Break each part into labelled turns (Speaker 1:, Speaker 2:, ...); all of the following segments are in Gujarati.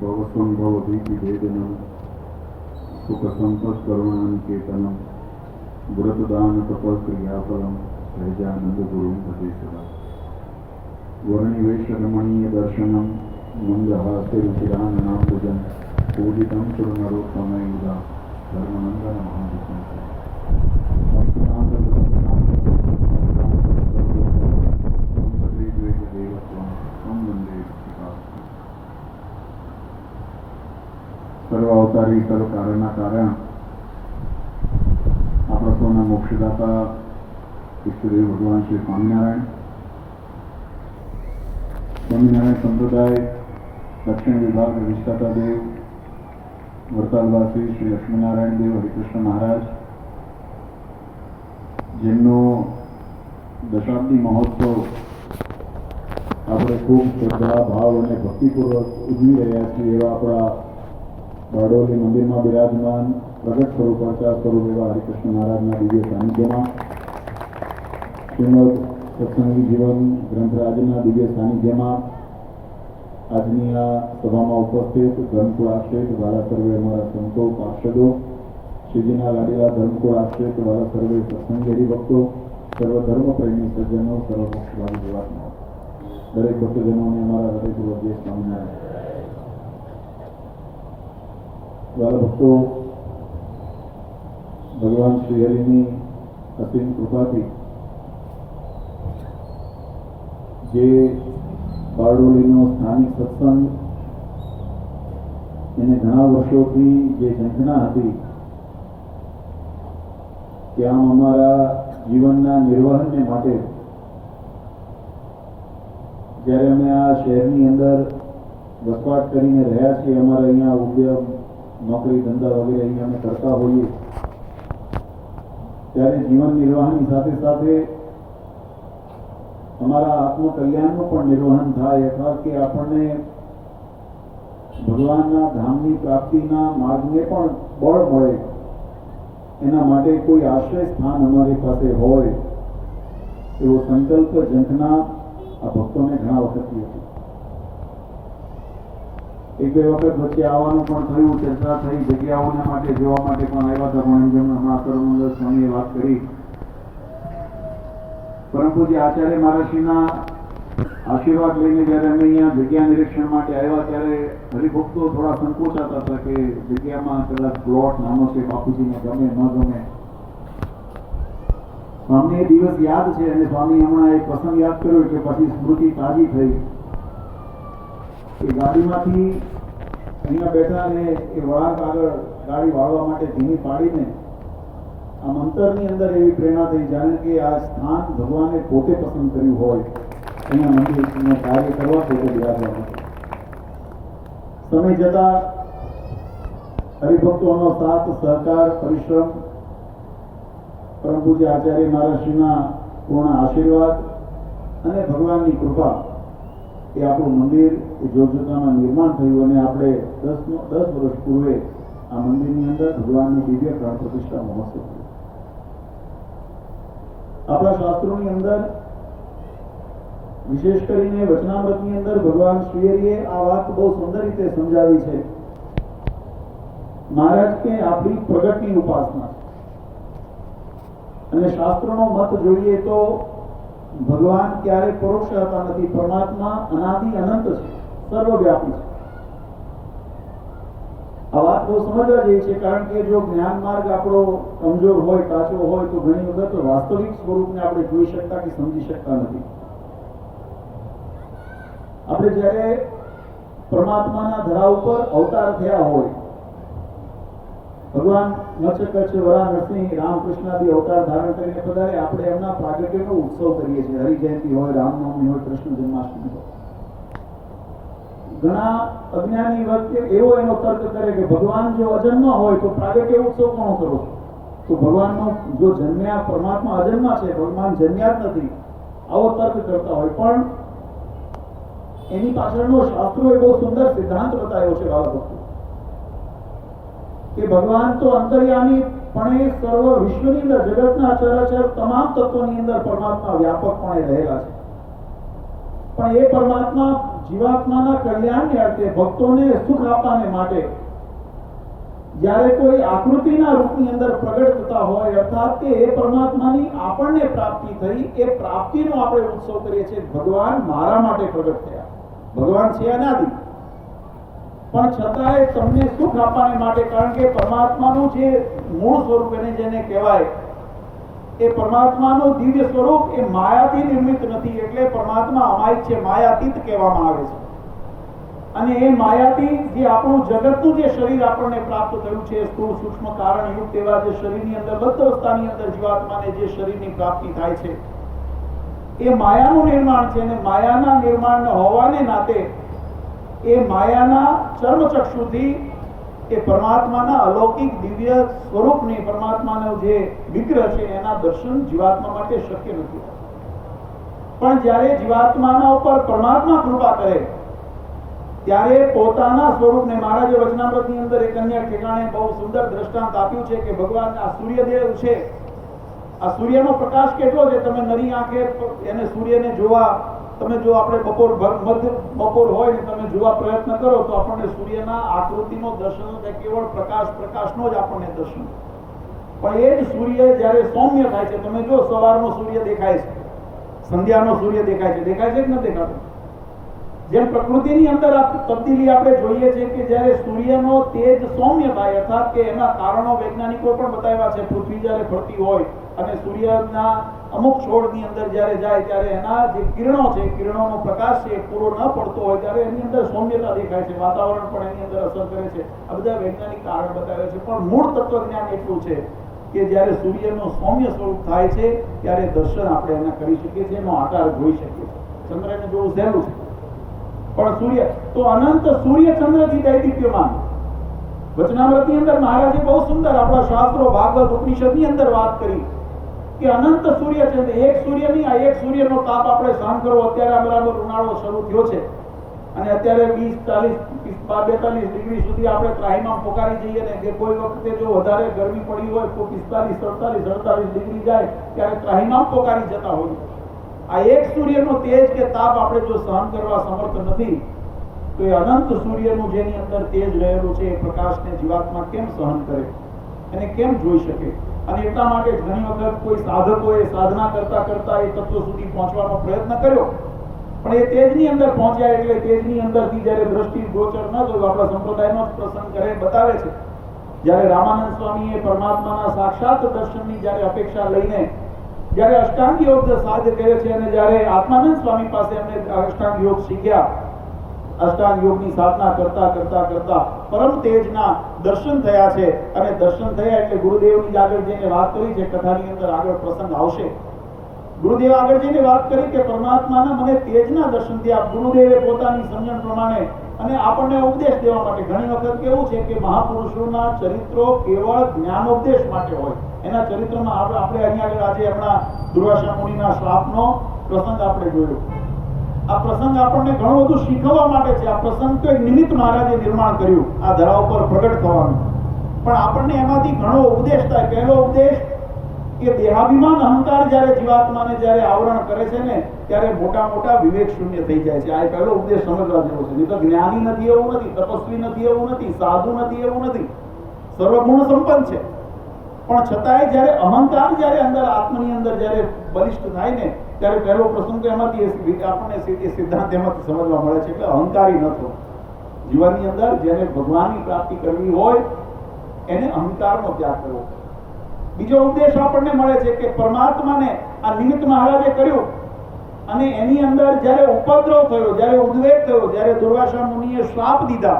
Speaker 1: भवसम्भवभीतिभेदनं सुखसम्पत्करुणानिकेतनं व्रतदानतपक्रियाफलं सहजानन्दगुरुं भजे सदा वर्णिवेशरमणीयदर्शनं मन्दहास्यरुचिराननाम्बुजं पूजितं सुरनरोत्तमयुधा धर्मनन्दनमहादिशं સર્વ અવતારી સર્વ કારણના કારણ આપણા સૌના મોક્ષદાતા ઈષ્ટદેવ ભગવાન શ્રી સ્વામિનારાયણ. સ્વામિનારાયણ સંપ્રદાય, દક્ષિણ વિભાગ વિષ્ટાતા દેવ વરસાદવાસી શ્રી લક્ષ્મીનારાયણ દેવ, હરિકૃષ્ણ મહારાજ. જેમનો દશાબ્દી મહોત્સવ આપણે ખૂબ શ્રદ્ધા, ભાવ અને ભક્તિપૂર્વક ઉજવી રહ્યા છીએ એવા આપણા બારડોલી મંદિરમાં બિરાજમાન પ્રગટ સ્વરૂપ આચાર સ્વરૂપ એવા હરિકૃષ્ણ મહારાજના દિવ્ય સાનિધ્યમાં શ્રીમદ સત્સંગી જીવન ગ્રંથરાજના દિવ્ય સાનિધ્યમાં આજની આ સભામાં ઉપસ્થિત ધર્મકુળ આશ્રિત, વાલા સર્વે અમારા સંતો, પાર્ષદો, શ્રીજીના લાડીલા ધર્મકુળ આશ્રિત, વાલા સર્વે સત્સંગી સર્વ ધર્મ પ્રેમી સજ્જનો સર્વ ભક્તભાવી દરેક ભક્તજનોને અમારા હૃદયપૂર્વક સ્વામિનારાયણ. વાલા ભક્તો, ભગવાન શ્રી હરિની અસીમ કૃપાથી જે બારડોલીનો સ્થાનિક સત્સંગ એને ઘણા વર્ષોથી જે ઝંખના હતી કે અમારા જીવનના નિર્વહનને માટે જ્યારે અમે આ શહેરની અંદર વસવાટ કરીને રહ્યા છીએ, અમારે અહીંયા ઉદ્યોગ નોકરી ધંધા વગેરે અહીંયા અમે કરતા હોઈએ ત્યારે જીવન નિર્વાહની સાથે સાથે અમારા આત્મકલ્યાણનું પણ નિર્વહન થાય અથવા કે આપણને ભગવાનના ધામની પ્રાપ્તિના માર્ગને પણ બળ મળે। એના માટે કોઈ આશ્રય સ્થાન અમારી પાસે હોય, એવો સંકલ્પ ઝંખના આ ભક્તોને ઘણા વખતથી હતી. એક બે વખત વચ્ચે આવવાનું પણ થયું, ચર્ચા થઈ, જગ્યાઓના માટે, જોવા માટે પણ આવ્યા હતા પણ જેમ હમણાં કરુણંદર સ્વામીએ વાત કરી. પરંતુ જે આચાર્ય મહારાજશ્રીના આશીર્વાદ લઈને જ્યારે અમે અહીંયા જગ્યા નિરીક્ષણ માટે આવ્યા, ત્યારે હરિભક્તો થોડા સંકોચાતા હતા કે જગ્યામાં કદાચ પ્લોટ, નાનો છે, બાપુજીને ગમે, ન ગમે. સ્વામી એ દિવસ યાદ છે અને સ્વામી હમણાં એક પ્રસંગ યાદ કર્યો કે પછી સ્મૃતિ તાજી થઈ. એ ગાડીમાંથી અહીંયા બેઠા ને એ વળાંક આગળ ગાડી વાળવા માટે ધીમી પાડીને આમ અંતરની અંદર એવી પ્રેરણા થઈ, જાણે કે આ સ્થાન ભગવાને પોતે પસંદ કર્યું હોય. અહીંયા મંદિરનું કાર્ય કરવા પોતે બિરાજવા માટે સમય જતા હરિભક્તોનો સાથ, સહકાર, પરિશ્રમ, પરમ પૂજ્ય આચાર્ય મહારાજશ્રીના પૂર્ણ આશીર્વાદ અને ભગવાનની કૃપા એ આપણું મંદિર એ જોતજોતામાં નિર્માણ થયું અને આપણે દસ દસ વર્ષ પૂર્વે આ મંદિરની અંદર ભગવાનની દિવ્ય પ્રાણ પ્રતિષ્ઠા મહોત્સવ આપણા શાસ્ત્રોની અંદર, વિશેષ કરીને વચનામૃતની અંદર ભગવાન શ્રીહરિએ આ વાત બહુ સુંદર રીતે સમજાવી છે. મહારાજ કે આપણી પ્રગટની ઉપાસના. અને શાસ્ત્રનો મત જોઈએ તો ભગવાન ક્યારે પરોક્ષ હતા નથી, પરમાત્મા અનાદિ અનંત છે, સર્વવ્યાપી છે. આ વાત બહુ સમજવા જેવી છે, કારણ કે જો જ્ઞાન માર્ગ આપણો કમજોર હોય, કાચો હોય, તો ઘણી વખત વાસ્તવિક સ્વરૂપને આપણે જોઈ શકતા કે સમજી શકતા નથી. આપણે જ્યારે પરમાત્માના ધરા ઉપર અવતાર થયા હોય ભગવાન નક્ષત્ર છે વરા નરસિંહ રામકૃષ્ણાદી અવતાર ધારણ કરીને પધારે. આપણે એમના પ્રાગટ્યનો ઉત્સવ કરીએ છીએ. હરિજયંતિ હોય રામનવમી હોય, કૃષ્ણ જન્માષ્ટમી હોય. ઘણા અજ્ઞાની વ્યક્તિ એવો એનો તર્ક કરે કે ભગવાન જો અજન્મ હોય તો પ્રાગટ્ય ઉત્સવ કોણ કરો? તો ભગવાનનો જો જન્મ્યા, પરમાત્મા અજન્મા છે, ભગવાન જન્મ્યા જ નથી. આવો તર્ક કરતા હોય. પણ એની પાછળનો શાસ્ત્રો એ બહુ સુંદર સિદ્ધાંત બતાવ્યો છે બાળકો કે ભગવાન તો અંતર્યામી, પણ એ સર્વ વિશ્વની અંદર, જગતના ચરાચર તમામ તત્વોની અંદર પરમાત્મા વ્યાપકપણે રહેલા છે. પણ એ પરમાત્મા જીવાત્માના કલ્યાણને અર્થે, ભક્તોને સુખ આપવાને માટે જ્યારે કોઈ આકૃતિના રૂપની અંદર પ્રગટ થતા હોય, અર્થાત કે એ પરમાત્માની આપણને પ્રાપ્તિ થઈ, એ પ્રાપ્તિનો આપણે ઉત્સવ કરીએ છીએ, ભગવાન મારા માટે પ્રગટ થયા. ભગવાન છે અનાદિ. પણ છતાંય તમને સુખ આપવાને માટે, કારણ કે પરમાત્માનું જે મૂળ સ્વરૂપ એને જેને કહેવાય, એ પરમાત્માનું દિવ્ય સ્વરૂપ એ માયાથી નિર્મિત નથી, એટલે પરમાત્મા અમાયિક છે, માયાતીત કહેવામાં આવે છે. અને એ માયાથી જે આપણું જગતનું જે શરીર આપણને પ્રાપ્ત થયું છે, સ્થૂળ, સૂક્ષ્મ કારણ યુક્ત એવા જે શરીરની અંદર બદ્ધ અવસ્થાની અંદર જીવાત્માને જે શરીરની પ્રાપ્તિ થાય છે, એ માયાનું નિર્માણ છે, અને માયાના નિર્માણ હોવાને નાતે એ માયાના ચર્મચક્ષુથી એ પરમાત્માના અલૌકિક દિવ્ય સ્વરૂપની પરમાત્માનો જે વિગ્રહ છે, એના દર્શન જીવાત્મા માટે શક્ય નથી. પણ જ્યારે જીવાત્માના ઉપર પરમાત્મા કૃપા કરે, ત્યારે પોતાના સ્વરૂપને મહારાજે વચનામૃતની અંદર એક અન્ય ઠેકાણે બહુ સુંદર દ્રષ્ટાંત આપ્યું છે કે ભગવાન આ સૂર્યદેવ છે. આ સૂર્યનો પ્રકાશ કેટલો છે? તમે નરી આંખે એને સૂર્યને જોવા તમે જો આપણે બપોર મધ્ય બપોર હોય તમે જોવા પ્રયત્ન કરો, તો આપણને સૂર્યના આકૃતિનો દર્શન કેવળ પ્રકાશ પ્રકાશનો જ આપણને દર્શન પણ એ જ સૂર્ય જ્યારે સૌમ્ય થાય છે, તમે જો સવારનો સૂર્ય દેખાય છે, સંધ્યાનો સૂર્ય દેખાય છે દેખાય છે કે ન દેખાતો? જેમ પ્રકૃતિની અંદર તબદીલી આપણે જોઈએ છે કે જ્યારે સૂર્યનો તેજ સૌમ્ય થાય, અર્થાત કે એના કારણો વૈજ્ઞાનિકો પણ બતાવ્યા છે, પૃથ્વી જ્યારે ફરતી હોય અને સૂર્યના અમુક છોડની અંદર જ્યારે જાય ત્યારે એના જે કિરણો છે, કિરણોનો પ્રકાશ છે પૂરો ન પડતો હોય ત્યારે એની અંદર સૌમ્યતા દેખાય છે, વાતાવરણ પણ એની અંદર અસર કરે છે. આ બધા વૈજ્ઞાનિક કારણ બતાવે છે, પણ મૂળ તત્વજ્ઞાન એટલું છે કે જ્યારે સૂર્યનો સૌમ્ય સ્વરૂપ થાય છે, ત્યારે દર્શન આપણે એના કરી શકીએ છીએ, એનો આકાર જોઈ શકીએ છીએ. ચંદ્રને જોવું સહેલું છે. પણ સૂર્ય, તો અનંત સૂર્ય ચંદ્રથી દૈદીપ્યમાન વચનામૃતની અંદર મહારાજે બહુ સુંદર આપણા શાસ્ત્રો, ભાગવત ઉપનિષદની અંદર વાત કરી. કે અનંત સૂર્ય છે એક સૂર્યની આ એક સૂર્યનો તાપ આપણે સહન કરવો. અત્યારે બરાબર ઉનાળો શરૂ થયો છે. અને અત્યારે વીસ, ચાલીસ બેતાલીસ ડિગ્રી સુધી આપણે ત્રાહીમાં પોકારી જઈએ ને કે કોઈ વખતે જો વધારે ગરમી પડી હોય, તો પિસ્તાલીસ, સડતાલીસ, અડતાલીસ ડિગ્રી જાય, ત્યારે ત્રાહીમાં પોકારી જતા હોઈએ. આ એક સૂર્યનો તેજ કે તાપ આપણે જો સહન કરવા સમર્થ નથી, તો એ અનંત સૂર્યનું જેની અંદર તેજ રહેલું છે, એ પ્રકાશને જીવાત્મા કેમ સહન કરે? એને કેમ જોઈ શકે? અને એટલા માટે ઘણી વખત કોઈ સાધકોએ સાધના કરતા કરતા એ તત્વ સુધી પહોંચવાનો પ્રયત્ન કર્યો. પણ એ તેજની અંદર પહોંચ્યા એટલે તેજની અંદરથી જ્યારે દ્રષ્ટિ ગોચર ન થયું, આપણા સંપ્રદાયનો પ્રસંગ કરે બતાવે છે. જ્યારે રામાનંદ સ્વામીએ પરમાત્માના સાક્ષાત દર્શનની જ્યારે અપેક્ષા લઈને, જ્યારે અષ્ટાંગ યોગ સાધ કરે છે અને જ્યારે આત્માનંદ સ્વામી પાસે એમને અષ્ટાંગ યોગ શીખ્યા અષ્ટાંગ યોગની સાધના કરતા કરતા કરતા પરમ તેજના દર્શન થયા છે. અને દર્શન થયા એટલે ગુરુદેવની આગળ જઈને વાત કરી છે. કથાની અંદર આગળ પ્રસંગ આવશે. ગુરુદેવ આગળ જઈને વાત કરી કે પરમાત્માના મને તેજના દર્શન થયા. ગુરુદેવે પોતાની સમજણ પ્રમાણે અને આપણને ઉપદેશ દેવા માટે ઘણી વખત કેવું છે કે મહાપુરુષોના ચરિત્રો કેવળ જ્ઞાનોપદેશ માટે હોય. એના ચરિત્રમાં આપણે અહીંયા આગળ આજે હમણાં દુર્વાસા મુનિના શ્રાપનો પ્રસંગ આપણે જોયો. આ પ્રસંગ આપણને ઘણું બધું શીખવવા માટે છે. આ પ્રસંગ તો એક નિમિત્ત મહારાજે નિર્માણ કર્યું આ ધરા ઉપર પ્રગટ થવાનું. પણ આપણને એમાંથી ઘણો ઉપદેશ થાય. પહેલો ઉપદેશ કે દેહાભિમાન અહંકાર જ્યારે જીવાત્માને જ્યારે આવરણ કરે છે ને, ત્યારે મોટા મોટા વિવેક શૂન્ય થઈ જાય છે. આ પહેલો ઉપદેશ સમજવા જેવો છે. નહીં તો જ્ઞાની નથી એવું નથી, તપસ્વી નથી એવું નથી, સાધુ નથી એવું નથી. સર્વગુણ સંપન્ન છે. પણ છતાંય જ્યારે અહંકાર જ્યારે અંદર આત્મની અંદર જ્યારે બલિષ્ઠ થાય ને, ત્યારે પહેલો પ્રસંગ એમાંથી આપણને સિદ્ધાંત એમાંથી સમજવા મળે છે એટલે અહંકારી ન થવું. જીવનની અંદર જેને ભગવાનની પ્રાપ્તિ કરવી હોય, એને અહંકારનો ત્યાગ કરવો. બીજો ઉપદેશ આપણને મળે છે કે પરમાત્માને આ નિમિત્ત મહારાજે કર્યું અને એની અંદર જ્યારે ઉપદ્રવ થયો, જ્યારે ઉદ્વેગ થયો, જ્યારે દુર્વાસા મુનિએ શ્રાપ દીધા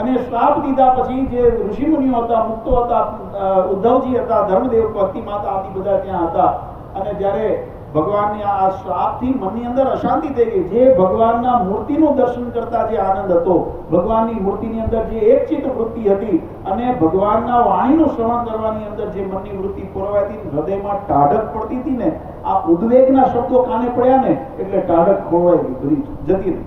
Speaker 1: અને શ્રાપ દીધા પછી જે ઋષિ મુનિઓ હતા, મુક્તો હતા ઉદ્ધવજી હતા, ધર્મદેવ, ભક્તિ માતા આદિ બધા ત્યાં હતા. અને જ્યારે ભગવાનની આ શ્રાપથી મનની અંદર અશાંતિ થઈ ગઈ, જે ભગવાનના મૂર્તિનું દર્શન કરતા જે આનંદ હતો, ભગવાનની મૂર્તિની અંદર જે એકચિત વૃત્તિ હતી અને ભગવાનના વાણીનું શ્રવણ કરવાની અંદર જે મનની વૃત્તિ પુરવાતી હૃદયમાં ટાઢક પડતી હતી ને, આ ઉદ્વેગના શબ્દો કાને પડ્યા ને, એટલે ટાઢક ખોવાઈ ગઈ જતી રહી.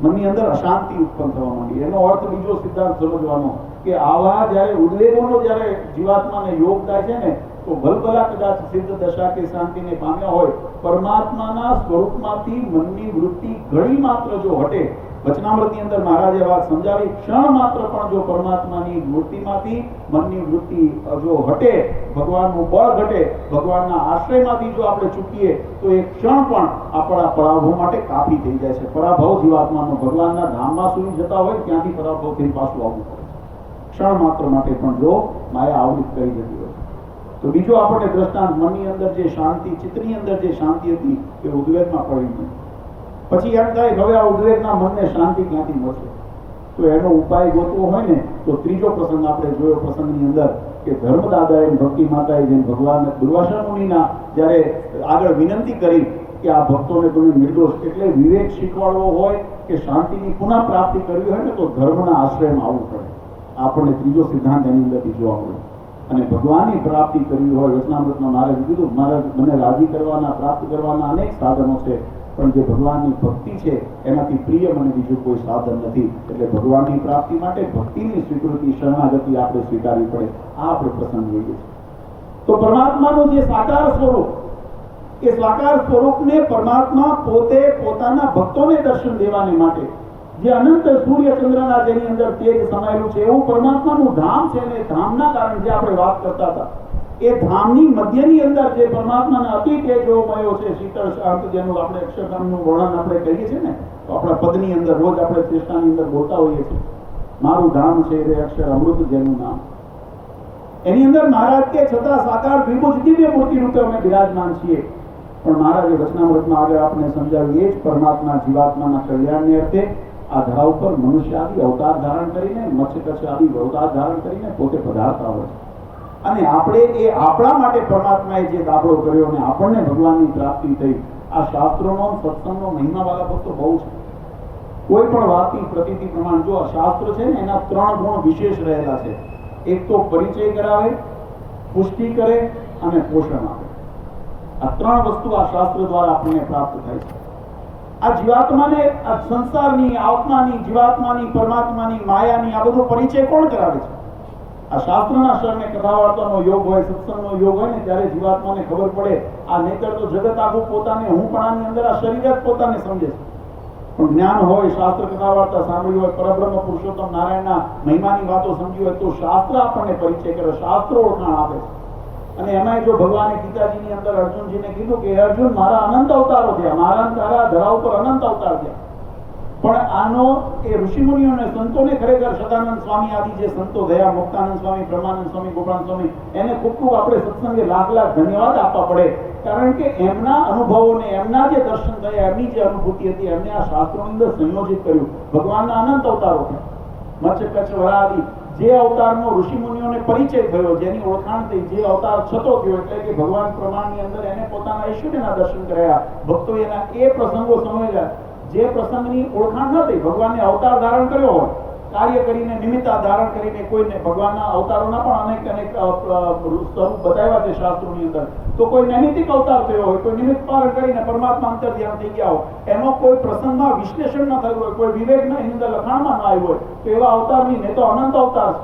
Speaker 1: મનની અંદર અશાંતિ ઉત્પન્ન થવા માંડી. એનો અર્થ બીજો સિદ્ધાંત સમજવાનો કે આવા જ્યારે ઉદ્વેગોનો જ્યારે જીવાત્માને યોગ થાય છે ને, તો ભલભલા કદાચ સિદ્ધ દશા કે શાંતિને પામ્યા હોય, પરમાત્માના સ્વરૂપમાંથી મનની વૃત્તિ ઘણી માત્ર જો હટે વચનામૃતની અંદર મહારાજે વાત સમજાવી. ક્ષણ માત્ર પણ જો પરમાત્માની મૂર્તિમાંથી મનની વૃત્તિ જો હટે ભગવાનનું બળ ઘટે, ભગવાનના આશ્રયમાંથી જો આપણે ચૂકીએ, તો એ ક્ષણ પણ આપણા પરાભવ માટે કાપી થઈ જાય છે. પરાભવ જીવાત્માનો ભગવાનના ધામમાં સુધી જતા હોય, ત્યાંથી પરાભવ થઈ પાછું આવવું પડે ક્ષણ માત્ર માટે પણ જો માયા આવૃત કરી જતી હોય. તો બીજો આપણને દ્રષ્ટાંત, મનની અંદર જે શાંતિ, ચિત્તની અંદર જે શાંતિ હતી, એ ઉદ્વેગમાં પડી ગઈ. પછી એમ થાય, હવે આ ઉદ્વેગના મનને શાંતિ ક્યાંથી મળશે? તો એનો ઉપાય ગોતવો હોય ને, તો ત્રીજો પ્રસંગ આપણે જોયો પ્રસંગની અંદર કે ધર્મદાદાએ ભક્તિ માતાએ જેમ ભગવાન દુર્વાસા મુનિના જ્યારે આગળ વિનંતી કરી કે આ ભક્તોને તમે નિર્દોષ, એટલે વિવેક શીખવાડવો હોય કે શાંતિની પુનઃ પ્રાપ્તિ કરવી હોય ને, તો ધર્મના આશ્રયમાં આવવું પડે. આપણને ત્રીજો સિદ્ધાંત એની અંદરથી જોવા મળે અને ભગવાનની પ્રાપ્તિ કરવી હોય, વચનામૃતમાં મારે કીધું મારે મને રાજી કરવાના, પ્રાપ્ત કરવાના અનેક સાધનો છે. પણ જે ભગવાનની ભક્તિ છે, એનાથી પ્રિય મને બીજું કોઈ સાધન નથી. એટલે ભગવાનની પ્રાપ્તિ માટે ભક્તિની સ્વીકૃતિ, શરણાગતિ આપણે સ્વીકારવી પડે. આ આપણે પ્રસંગ જોઈએ છે તો પરમાત્માનું જે સાકાર સ્વરૂપ, એ સાકાર સ્વરૂપને પરમાત્મા પોતે પોતાના ભક્તોને દર્શન દેવાને માટે, જે અનંત સૂર્ય ચંદ્રના જેની અંદર તેજ સમાયેલું છે, એવું પરમાત્માનું ધામ છે ને ધામના કારણે જે આપણે વાત કરતા હતા એ ધામની મધ્યની અંદર જે પરમાત્માના અતિ તેજોમયો છે, શીતળ શાંત જેનું આપણે અક્ષરધામનું વર્ણન આપણે કહીએ છીએ ને, તો આપણા પદની અંદર રોજ આપણે ચેષ્ટાની અંદર બોલતા હોઈએ છીએ. મારું ધામ છે રે અક્ષર અમૃત જેનું નામ. એની અંદર મહારાજ કે છતાં સાકાર વિભુજ દિવ્ય મૂર્તિ રૂપે અમે બિરાજમાન છીએ. પણ મહારાજે વચનામૃતમાં આગળ આપણે સમજાવ્યું એ જ, પરમાત્મા જીવાત્માના કલ્યાણને અર્થે આ ધરા ઉપર મનુષ્ય આવી અવતાર ધારણ કરીને મત્સ્ય કચ્છ આવી અવતાર ધારણ કરીને પોતે પધારતા હોય છે. અને આપણે એ આપણા માટે પરમાત્માએ જે દાખલો કર્યો અને આપણને ભગવાનની પ્રાપ્તિ થઈ, આ શાસ્ત્રોનો, સત્સંગનો મહિમા વાળા ભક્તો બહુ છે. કોઈ પણ વાતની પ્રતીતિ પ્રમાણ જો આ શાસ્ત્ર છે ને, એના ત્રણ ગુણ વિશેષ રહેલા છે. એક તો પરિચય કરાવે, પુષ્ટિ કરે અને પોષણ આપે. આ ત્રણ વસ્તુ આ શાસ્ત્ર દ્વારા આપણને પ્રાપ્ત થાય છે. આ જીવાત્માને, આ સંસારની, આત્માની, જીવાત્માની, પરમાત્માની, માયાની આ બધો પરિચય કોણ કરાવે છે? આ શાસ્ત્રના શરણે કથા વાર્તાનો યોગ હોય, સત્સંગનો યોગ હોય ને, ત્યારે જીવાત્માને ખબર પડે, આ નહીતર તો જગત આખું પોતાને હુંપણાની અંદર આ શરીર જ પોતાને સમજે છે. પણ જ્ઞાન હોય, શાસ્ત્ર કથા વાર્તા સાંભળી હોય, પરબ્રહ્મ, પુરુષોત્તમ નારાયણના મહિમાની વાતો સમજી હોય, તો શાસ્ત્ર આપણને પરિચય કરે, શાસ્ત્રો ઓળખાણ આપે છે. અને એમાં જો ભગવાને ગીતાજીની અંદર અર્જુનજીને કીધું કે અર્જુન, મારા અનંત અવતારો થયા, મારા તારા ધરા ઉપર અનંત અવતાર થયા. પણ આનો એ ઋષિમુનિઓ અને સંતોને ખરેખર સદાનંદ સ્વામી આદિ જે સંતો ગયા મુક્તાનંદ સ્વામી, બ્રહ્માનંદ સ્વામી ગોપાલ સ્વામી, એને ખૂબ ખૂબ આપણે સત્સંગે લાખ લાખ ધન્યવાદ આપવા પડે. કારણ કે એમના અનુભવોને, એમના જે દર્શન થયા, એમની જે અનુભૂતિ હતી, એમને આ શાસ્ત્રોની અંદર સંયોજિત કર્યું. ભગવાનના અનંત અવતારો મચ્છ, કચ્છ વરા જે અવતારનો ઋષિમુનિઓને પરિચય થયો, જેની ઓળખાણ થઈ, જે અવતાર છતો થયો, એટલે કે ભગવાન પ્રમાણની અંદર એને પોતાના ઐશ્વર્યના દર્શન કર્યા. ભક્તો એના એ પ્રસંગો સમજ્યા. જે પ્રસંગની ઓળખાણ ન થઈ ભગવાનને અવતાર ધારણ કર્યો હોય, કાર્ય કરીને, નિમિત્તા ધારણ કરીને કોઈને ભગવાનના અવતારોના પણ અનેક અનેક સ્વરૂપ બતાવ્યા છે શાસ્ત્રોની અંદર. તો કોઈ નૈમિતિક અવતાર થયો હોય, કોઈ નિમિત્ત પાલન કરીને પરમાત્મા અંતર ધ્યાન થઈ ગયા હોય એનો કોઈ પ્રસંગમાં વિશ્લેષણ ન થયું હોય, કોઈ વિવેક ન અંદર લખાણમાં ન આવ્યું હોય, તો એવા અવતારની ને તો અનંત અવતાર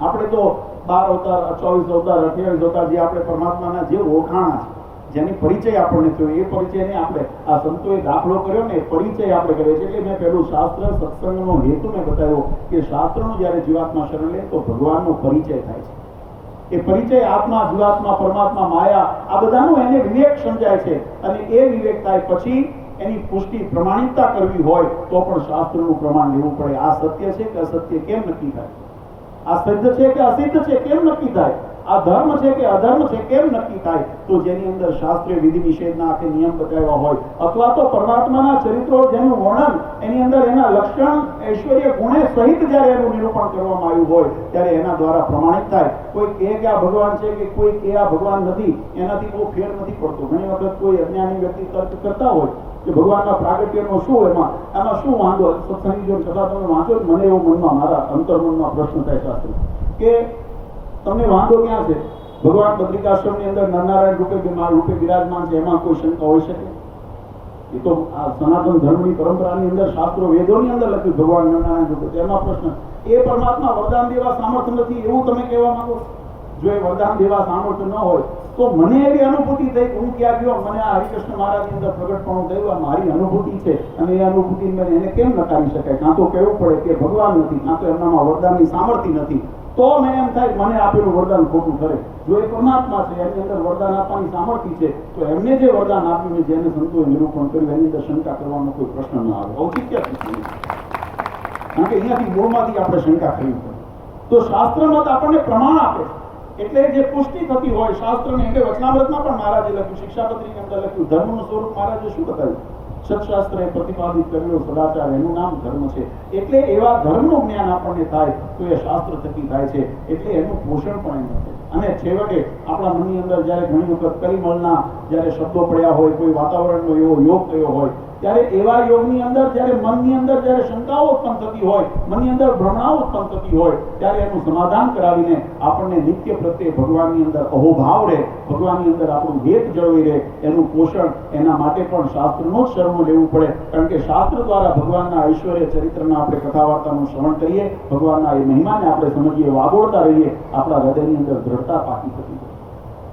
Speaker 1: આપણે તો બાર અવતાર, ચોવીસ અવતાર, અઠ્યાવીસ અવતાર જે આપણે પરમાત્માના જે ઓળખાણા છે જેની પરિચય આપણને થયો, એ પરિચયને આપણે, આ સંતોએ દાખલો કર્યો ને પરિચય આપણે કર્યો છે એટલે મેં પહેલું શાસ્ત્ર સત્સંગનો હેતુ મેં બતાવ્યો કે શાસ્ત્રનો જ્યારે જીવાત્મા શરણ લે તો ભગવાનનો પરિચય થાય છે. એ પરિચય આત્મા, જીવાત્મા, પરમાત્મા, માયા, આ બધાનો એને વિવેક સમજાય છે. અને એ વિવેક થાય પછી એની પુષ્ટિ પ્રમાણિકતા કરવી હોય તો પણ શાસ્ત્રનું પ્રમાણ લેવું પડે. આ સત્ય છે કે અસત્ય કેમ નક્કી થાય? આ સિદ્ધ છે કે અસિદ્ધ છે? કેમ નક્કી થાય? આ છે કે અધર્મ છે, કેમ નક્કી થાય? તો જેની અંદર શાસ્ત્રીય વિધિ નિષેધના આખે નિયમ બતાવ્યા હોય, અથવા તો પરમાત્માના ચરિત્રો જેનું વર્ણન, એની અંદર એના લક્ષણ, ઐશ્વર્ય ગુણે સહિત જ્યારે એનું નિરૂપણ કરવામાં આવ્યું હોય, ત્યારે એના દ્વારા પ્રમાણિત થાય. કોઈ કે કે આ ભગવાન છે કે કોઈ કે આ ભગવાન નથી, એનાથી બહુ ફેર નથી પડતો. ઘણી વખત કોઈ અજ્ઞાની વ્યક્તિ તર્ક કરતા હોય કે ભગવાનના પ્રાગટ્યનો શું એમાં? આમાં શું વાંધો? સત્સંગી જો કથા તમે વાંચો મને એવો મનમાં, મારા અંતર્મનમાં પ્રશ્ન થાય શાસ્ત્રી કે તમને વાંધો ક્યાં છે? ભગવાન બદ્રિકાશ્રમની અંદર નરનારાયણ રૂપે રૂપે બિરાજમાન છે, એમાં કોઈ શંકા હોઈ શકે એ તો આ સનાતન ધર્મની પરંપરાની અંદર, શાસ્ત્રો, વેદોની અંદર લખ્યું ભગવાન નરનારાયણ રૂપે. એમાં પ્રશ્ન, એ પરમાત્મા વરદાન દેવા સામર્થ્ય નથી એવું તમે કહેવા માંગો? જો એ વરદાન દેવા સામર્થ્ય ન હોય, તો મને એવી અનુભૂતિ થઈ હું ક્યાં ગયો? મને આ હરિકૃષ્ણ મહારાજની અંદર પ્રગટપણું થયું, આ મારી અનુભૂતિ છે. અને એ અનુભૂતિ મને એને કેમ નકારી શકાય? કાં તો કહેવું પડે કે ભગવાન નથી, કાં તો એમનામાં વરદાનની સામર્થ્ય નથી. તો મને એમ થાય મને આપેલું વરદાન ખોટું કરે. જો એ પરમાત્મા છે, એની અંદર વરદાન આપવાની સામર્થ્ય છે, તો એમને જે વરદાન આપ્યું છે, જેને સંતોએ નિરૂપણ કર્યું, એની અંદર શંકા કરવાનો કોઈ પ્રશ્ન ન આવે. ઔચિત્ય. કારણ કે અહીંયાથી મૂળમાંથી આપણે શંકા કરવી પડે. તો શાસ્ત્રમાં તો આપણને પ્રમાણ આપે. એટલે જે પુષ્ટિ થતી હોય, શાસ્ત્રની એટલે વચનામૃતમાં પણ મહારાજે લખ્યું, શિક્ષાપત્રીની અંદર લખ્યું, ધર્મનું સ્વરૂપ મહારાજે શું બતાવ્યું? સત્શાસ્ત્રએ પ્રતિપાદિત કરેલો સદાચાર, એનું નામ ધર્મ છે. એટલે એવા ધર્મનું જ્ઞાન આપણને થાય તો એ શાસ્ત્ર થકી થાય છે. એટલે એનું પોષણ પણ એમ અને છેવટે આપણા મનની અંદર જ્યારે ઘણી વખત પરિમળના જ્યારે શબ્દો પડ્યા હોય, કોઈ વાતાવરણનો એવો યોગ થયો હોય ત્યારે એવા યોગની અંદર, જ્યારે મનની અંદર જ્યારે શંકાઓ ઉત્પન્ન થતી હોય, મનની અંદર ભ્રમણાઓ ઉત્પન્ન થતી હોય, ત્યારે એનું સમાધાન કરાવીને આપણને નિત્ય પ્રત્યે ભગવાનની અંદર અહોભાવ રહે, ભગવાનની અંદર આપણું હેત જળવી રહે, એનું પોષણ એના માટે પણ શાસ્ત્રનો જ શરણો લેવું પડે. કારણ કે શાસ્ત્ર દ્વારા ભગવાનના ઐશ્વર્ય ચરિત્રના આપણે કથા વાર્તાનું શ્રવણ કરીએ, ભગવાનના એ મહિમાને આપણે સમજીએ, વાગોળતા રહીએ, આપણા હૃદયની અંદર દ્રઢતા પાકી થતી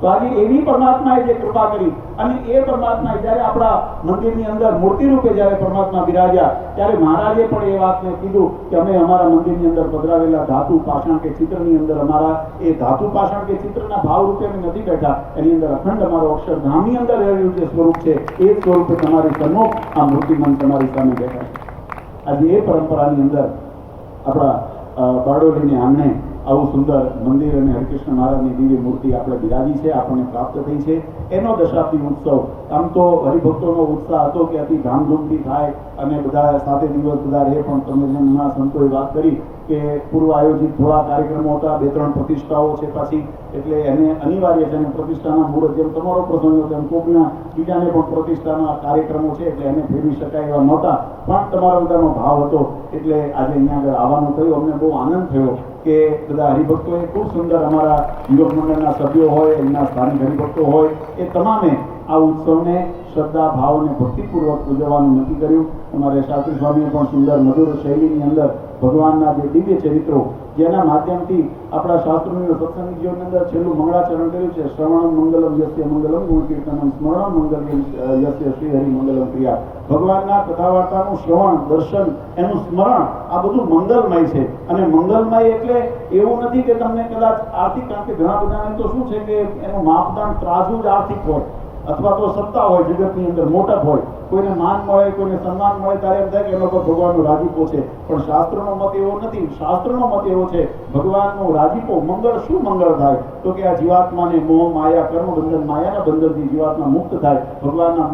Speaker 1: તો આજે એવી પરમાત્માએ જે કૃપા કરી અને એ પરમાત્મા જ્યારે આપણા મંદિરની અંદર મૂર્તિ રૂપે જ્યારે પરમાત્મા બિરાજ્યા, ત્યારે મહારાજે પણ એ વાતને કીધું કે અમે અમારા મંદિરની અંદર પધરાવેલા ધાતુ પાષાણ કે ચિત્રની અંદર અમારા, એ ધાતુ પાષાણ કે ચિત્રના ભાવ રૂપે અમે નથી બેઠા, એની અંદર અખંડ અમારો અક્ષરધામની અંદર રહેલું જે સ્વરૂપ છે, એ સ્વરૂપે તમારી સન્મુખ આ મૂર્તિમંત તમારી સામે બેઠા આજે એ પરંપરાની અંદર આપણા બારડોલીને આંગણે આવું સુંદર મંદિર અને હરિકૃષ્ણ મહારાજની દિવ્ય મૂર્તિ આપણે બિરાજી છે, આપણને પ્રાપ્ત થઈ છે. એનો દશાબ્દી ઉત્સવ. આમ તો હરિભક્તોનો ઉત્સાહ હતો કે અતિ ધામધૂમથી થાય અને બધા સાથે દિવસ બધા રહે, પણ તમે જેમ સંતોએ વાત કરી કે પૂર્વ આયોજિત થોડા કાર્યક્રમો હતા, બે ત્રણ પ્રતિષ્ઠાઓ છે પાછી. એટલે એને અનિવાર્ય છે અને પ્રતિષ્ઠાના મુહૂર્ત જેમ તમારો પ્રસંગ હતો એમ કોકના બીજાને પણ પ્રતિષ્ઠાના કાર્યક્રમો છે, એટલે એને ફેરવી શકાય એવા નહોતા. પણ તમારા બધાનો ભાવ હતો. એટલે આજે અહીંયા આગળ આવવાનું થયું. અમને બહુ આનંદ થયો. કે બધા હરિભક્તોએ ખૂબ સુંદર અમારા યુવક મંડળના સભ્યો હોય, એમના સ્થાનિક હરિભક્તો હોય, એ તમામે આ ઉત્સવને શ્રદ્ધા ભાવ અને ભક્તિપૂર્વક ઉજવવાનું નક્કી કર્યું. અમારે શાસ્ત્રી સ્વામીએ પણ સુંદર મધુર શૈલીની અંદર ભગવાનના જે દિવ્ય ચરિત્રો જેના માધ્યમથી આપણા શાસ્ત્રોની સત્સંગીઓની અંદર છેલ્લું મંગળાચરણ કર્યું છે. શ્રવણમ મંગલમ યસ્ય મંગલમ ગુણ કીર્તનમ સ્મરણમ મંગલમ યસ્ય શ્રી હરિ મંગલમ ક્રિયા ભગવાનના કથા વાર્તાનું શ્રવણ, દર્શન, એનું સ્મરણ, આ બધું મંગલમય છે. અને મંગલમય એટલે એવું નથી કે તમને કદાચ આર્થિક કારણ કે ઘણા બધાને તો શું છે કે એનું માપદંડ ત્રાજુ જ આર્થિક હોય. અથવા તો સત્તા હોય, જગતની અંદર મોટપ હોય, કોઈને માન મળે, કોઈને સન્માન મળે, ત્યારે એમ થાય કે એ લોકો ભગવાનનો રાજીપો છે પણ શાસ્ત્રનો મત એવો નથી. શાસ્ત્રનો મત એવો છે, ભગવાનનો રાજીપો મંગળ શું મંગળ થાય? તો કે આ જીવાત્માને મોહ, માયા કર્મ બંધન માયાના બંધનથી જીવાત્મા મુક્ત થાય. ભગવાનના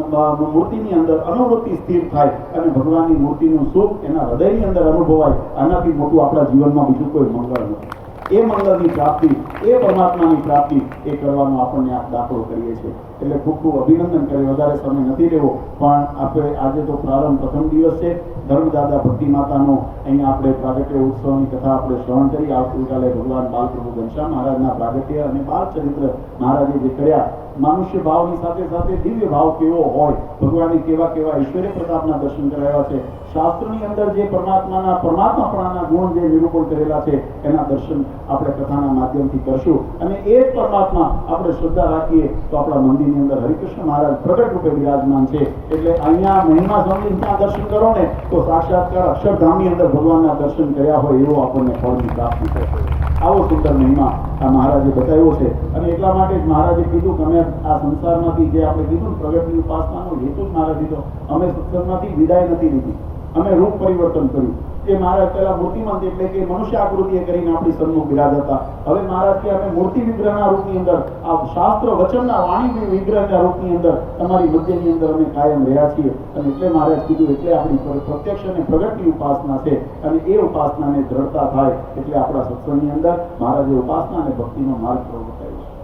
Speaker 1: મૂર્તિની અંદર અનુવૃત્તિ સ્થિર થાય અને ભગવાનની મૂર્તિનું સુખ એના હૃદયની અંદર અનુભવાય. આનાથી મોટું આપણા જીવનમાં બીજું કોઈ મંગળ નથી. એ મંગળની પ્રાપ્તિ એ પરમાત્માની પ્રાપ્તિ એ કરવાનો આપણને આ દાખલો કરીએ છીએ. એટલે ખૂબ ખૂબ અભિનંદન કરે વધારે સમય નથી લેવો, પણ આપણે આજે તો પ્રારંભ પ્રથમ દિવસ છે. ધર્મદાદા ભક્તિ માતાનો અહીંયા આપણે પ્રાગટ્ય ઉત્સવની કથા આપણે શ્રવણ કરી. આવતીકાલે ભગવાન બાલપ્રભુ ઘનશ્યામ મહારાજના પ્રાગટ્ય અને બાલ ચરિત્ર મહારાજે જે કર્યા મનુષ્ય ભાવની સાથે સાથે દિવ્ય ભાવ કેવો હોય ભગવાનની કેવા કેવા ઐશ્વર્ય પ્રતાપના દર્શન કરાવ્યા છે, શાસ્ત્રની અંદર જે પરમાત્માના પરમાત્માપણાના ગુણ જે નિરૂપણ કરેલા છે, એના દર્શન આપણે કથાના માધ્યમથી કરશું. અને એ જ પરમાત્મા આપણે શ્રદ્ધા રાખીએ તો આપણા મંદિરની અંદર હરિકૃષ્ણ મહારાજ પ્રગટ રૂપે વિરાજમાન છે. એટલે અહીંયા મહિમા સ્વામીના દર્શન કરો ને, તો સાક્ષાત્કાર અક્ષરધામની અંદર ભગવાનના દર્શન કર્યા હોય એવો આપણને ફળની પ્રાપ્તિ થશે. આવો સુંદર મહિમા આ મહારાજે બતાવ્યો છે. અને એટલા માટે જ મહારાજે કીધું કે અમે આ સંસારમાંથી જે આપણે કીધું પ્રગતિ ઉપાસનાનો હેતુ જ મહારાજ દીધો અમે સત્સંગમાંથી વિદાય નથી લીધી. અમે રૂપ પરિવર્તન કર્યું. એ મહારાજ પહેલા મૂર્તિમંત એટલે કે મનુષ્ય આકૃતિએ કરીને આપણી સન્મુખ બિરાજ હતા. હવે મહારાજ કે અમે મૂર્તિ વિગ્રહના રૂપની અંદર, આ શાસ્ત્ર વચનના વાણી વિગ્રહના રૂપની અંદર તમારી મધ્યની અંદર અમે કાયમ રહ્યા છીએ. અને એટલે મહારાજ કીધું, એટલે આપણી પ્રત્યક્ષ અને પ્રગટની ઉપાસના છે અને એ ઉપાસનાને દ્રઢતા થાય એટલે આપણા સત્સંગની અંદર મહારાજે ઉપાસના અને ભક્તિનો માર્ગ પ્રવર્તાવ્યો છે.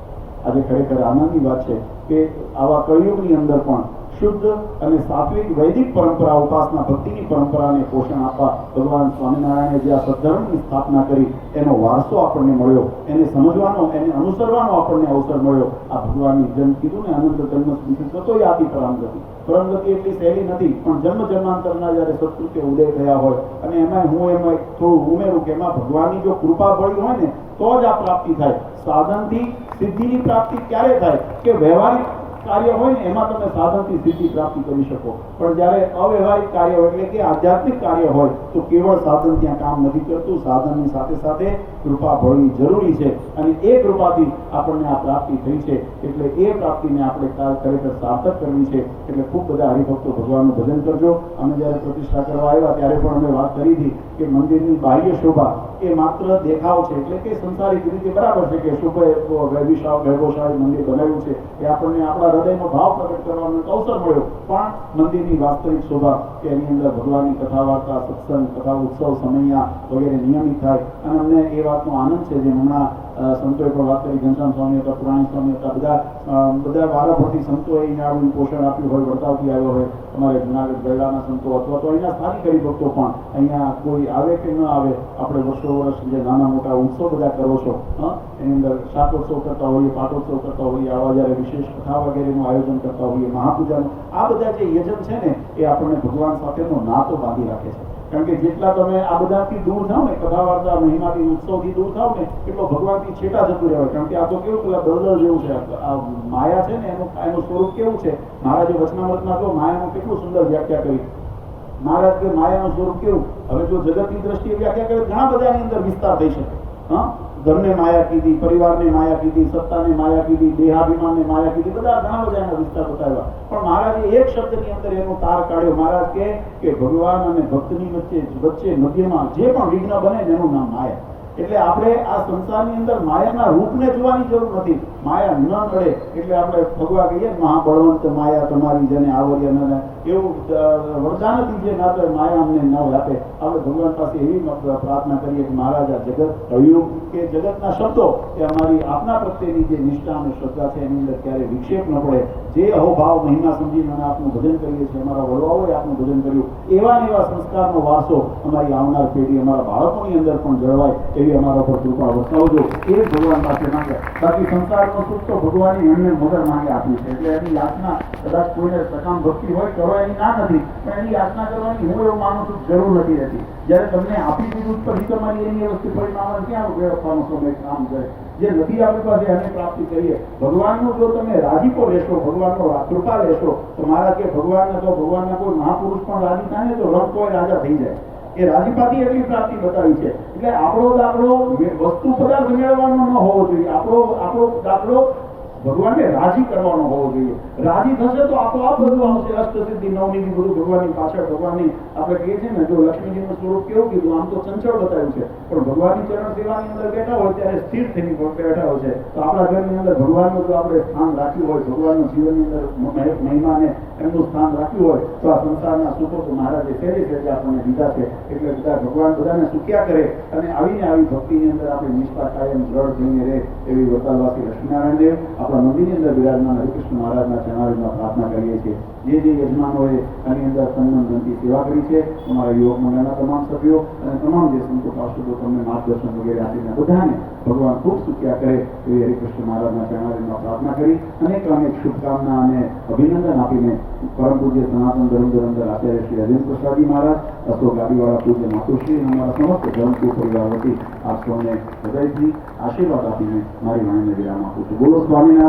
Speaker 1: આજે ખરેખર આનંદની વાત છે કે આવા કળિયુગની અંદર પણ શુદ્ધ અને સાત્વિક વૈદિક પરંપરા ઉપાસના ભક્તિની પરંપરાને પોષણ આપવા ભગવાન સ્વામિનારાયણે જે આ સદ્ધર્મની સ્થાપના કરી, એનો વારસો આપણને મળ્યો, એને સમજવાનો, એને અનુસરવાનો આપણને અવસર મળ્યો. આ ભગવાનની જન્મ કીધું ને અનંત જન્મ થતો આપી પરામ ગતિ પરમગતિ એટલી સહેલી નથી, પણ જન્મ જન્માંતરના જ્યારે સત્કૃત્ય ઉદય થયા હોય, અને એમાં હું એમાં થોડું ઉમેરું કે એમાં ભગવાનની જો કૃપા પડી હોય ને, તો જ આ પ્રાપ્તિ થાય. સાધનથી સિદ્ધિની પ્રાપ્તિ ક્યારે થાય? કે વ્યવહારિક કાર્ય હોય એમાં તમે સાધનથી સિદ્ધિ પ્રાપ્તિ કરી શકો. પણ જ્યારે અવ્યવહારિક કાર્ય હોય એટલે કે આધ્યાત્મિક કાર્ય હોય, તો કેવળ સાધન ત્યાં કામ નથી કરતું. સાધનની સાથે સાથે કૃપા ભળવી જરૂરી છે. અને એ કૃપાથી આપણને આ પ્રાપ્તિ થઈ છે. એટલે એ પ્રાપ્તિને આપણે ખરેખર સાર્થક કરવી છે. એટલે ખૂબ બધા હરિભક્તો ભગવાનનું ભજન કરજો. અમે જ્યારે પ્રતિષ્ઠા કરવા આવ્યા, ત્યારે પણ અમે વાત કરી હતી કે મંદિરની બાહ્ય શોભા એ માત્ર દેખાવ છે. એટલે કે સંસારિક રીતે બરાબર છે કે શુભ વૈભવશાળી મંદિર બનાવ્યું છે. એ આપણને આપણા હૃદયનો ભાવ પ્રગટ કરવાનો અવસર મળ્યો. પણ મંદિરની વાસ્તવિક શોભા કે એની અંદર ભગવાનની કથા વાર્તા, સત્સંગ, કથા ઉત્સવ, સમૈયા વગેરે નિયમિત થાય. અને અમને એ વાતનો આનંદ છે જે હમણાં સંતોએ પણ વાત કરી, ઘનશ્યામ સ્વામી હતા, પુરાણી સ્વામી હતા, બધા બધા વારાફરતી સંતોએ એને આવું પોષણ આપ્યું હોય વર્તાવથી આવ્યો હોય, અમારે જુનાગઢ ગરડાના સંતો અથવા તો અહીંના સ્થાનિક હરિભક્તો પણ અહીંયા કોઈ આવે કે ન આવે, આપણે વર્ષો વર્ષ જે નાના મોટા ઉત્સવ બધા કરો છો? એની અંદર શાકોત્સવ કરતા હોઈએ, પાટોત્સવ કરતા હોઈએ, આવા જ્યારે વિશેષ કથા વગેરેનું આયોજન કરતા હોઈએ, મહાપૂજાનું, આ બધા જે યજન છે ને, એ આપણને ભગવાન સાથેનો નાતો બાંધી રાખે છે કારણ કે જેટલા તમે આ બધાથી દૂર થાવ ને કથા વાર્તા મહિમાથી ઉત્સવથી દૂર થાવ ને, એટલો ભગવાનથી છેટા જતું રહેવાય. કારણ કે આ તો કેવું પેલા દળદળ જેવું છે, આ માયા છે ને, એનું એનું સ્વરૂપ કેવું છે? મહારાજે વચનામૃતમાં તો માયાનું કેટલું સુંદર વ્યાખ્યા કરી. મહારાજ કે માયાનું સ્વરૂપ કેવું? હવે જો જગતની દ્રષ્ટિએ વ્યાખ્યા કરે ઘણા બધાની અંદર વિસ્તાર થઈ શકે. હા? ઘરને માયા કીધી, પરિવારને માયા કીધી, સત્તાને માયા કીધી, દેહાભિમાનને માયા કીધી, બધા ઘણા બધા એના વિસ્તાર બતાવ્યા. પણ મહારાજે એક શબ્દની અંદર એનો તાર કાઢ્યો. મહારાજ કે કે ભગવાન અને ભક્તની વચ્ચે વચ્ચે મધ્યમાં જે પણ વિઘ્ન બને એનું નામ માયા. એટલે આપણે આ સંસારની અંદર માયાના રૂપને જોવાની જરૂર નથી. માયા ન નડે એટલે આપણે ભગવાન કહીએ, મહાબળવંત માયા તમારી જેને આવર્ય ન એવું વરદાન હતી જે ના માયા અમને ન આપે. આપણે ભગવાન પાસે એવી પ્રાર્થના કરીએ કે, મહારાજા જગત કહ્યું કે જગતના શબ્દો એ અમારી આપના પ્રત્યેની જે નિષ્ઠા અને શ્રદ્ધા છે, એની અંદર ક્યારે વિક્ષેપ ન પડે. જે અહોભાવ, મહિમા સમજીને અને આપનું ભજન કરીએ છીએ, અમારા વડવાઓએ આપનું ભજન કર્યું. એવા ને એવા સંસ્કારનો વારસો અમારી આવનાર પેઢી, અમારા બાળકોની અંદર પણ જળવાય એવી અમારા પર કૃપા વસાવજો એ ભગવાન પાસે માંગે. બાકી સંસારનો સુખ તો ભગવાનની એમને મગર માંગે આપ્યું છે એટલે એની યાચના કદાચ કોઈને સકામ ભક્તિ હોય કરવા એની ના નથી પણ એની યાચના કરવાની હું એવું માનું છું જરૂર નથી રહેતી જ્યારે તમને આપી દીધું પછી તમારી એની વસ્તુ પરિણામ ક્યાં વેડફવાનો સમય કામ કરે જે નથી આપણી પાસે એને પ્રાપ્તિ કરીએ ભગવાનનું જો તમે રાજીપો લેશો ભગવાનનો કૃપા લેશો તો મારા કે ભગવાનને તો ભગવાનના કોઈ મહાપુરુષ પણ રાજી થાય ને તો રંગ કોઈ રાજા થઈ જાય. એ રાજીપાથી એટલી પ્રાપ્તિ બતાવી છે. એટલે આપણો દાખલો વસ્તુ પદાર્થ મેળવવાનો ન હોવો જોઈએ. આપણો આપણો દાખલો ભગવાનને રાજી કરવાનો હોવો જોઈએ. રાજી થશે તો આપોઆપ બધું આવશે. અષ્ટસિદ્ધિ, નવનિધિ બધું ભગવાનની પાછળ ભગવાનની આપણે કહીએ છીએ ને, જો લક્ષ્મીજીનું સ્વરૂપ કેવું કીધું, આમ તો ચંચળ બતાવ્યું છે. પણ ભગવાનની ચરણ સેવાની અંદર બેઠા હોય ત્યારે સ્થિર થઈને બેઠા હોય છે. તો આપણા ઘરની અંદર ભગવાનનું જો આપણે સ્થાન રાખ્યું હોય, ભગવાનનું જીવનની અંદર મહિમાને એમનું સ્થાન રાખ્યું હોય, તો આ સંસારના સુખો તો મહારાજે સહેજે સહેજે આપણને દીધા છે. એટલે બધા ભગવાન બધાને સુખ્યા કરે અને આવીને આવી ભક્તિની અંદર આપણે નિષ્ઠા કાયમ દ્રઢ થઈને રહે એવી વરસાદવાસી લક્ષ્મીનારાયણ દેવ. આપણા મંદિરની અંદર બિરાજમાન હરિકૃષ્ણ મહારાજના ચરણારીમાં પ્રાર્થના કરીએ છીએ. જે જે યજમાનોએ આની અંદર સન્માન ધનથી સેવા કરી છે, અમારા યુવક મંડળના તમામ સભ્યો અને તમામ જે સંતો પાર્ષદો તમને માર્ગદર્શન વગેરે આપીને બધાને ભગવાન ખૂબ સુખ્યા કરે એવી હરિકૃષ્ણ મહારાજના ચરણારીમાં પ્રાર્થના કરી અનેક અનેક શુભકામના અને અભિનંદન આપીને પરમ પૂજ્ય સનાતન ધર્મ ધરમદર આચાર્ય શ્રી અરવિંદ પ્રસાદી મહારાજ અથવા ગાડીવાળા પૂજ્ય માતુશ્રી અને અમારા સમસ્ત ધર્મપુર પરિવાર વતી આપ સૌને હૃદયથી આશીર્વાદ આપીને મારી વાણીને વિરામ આપું છું. બોલો સ્વામિનારાયણ.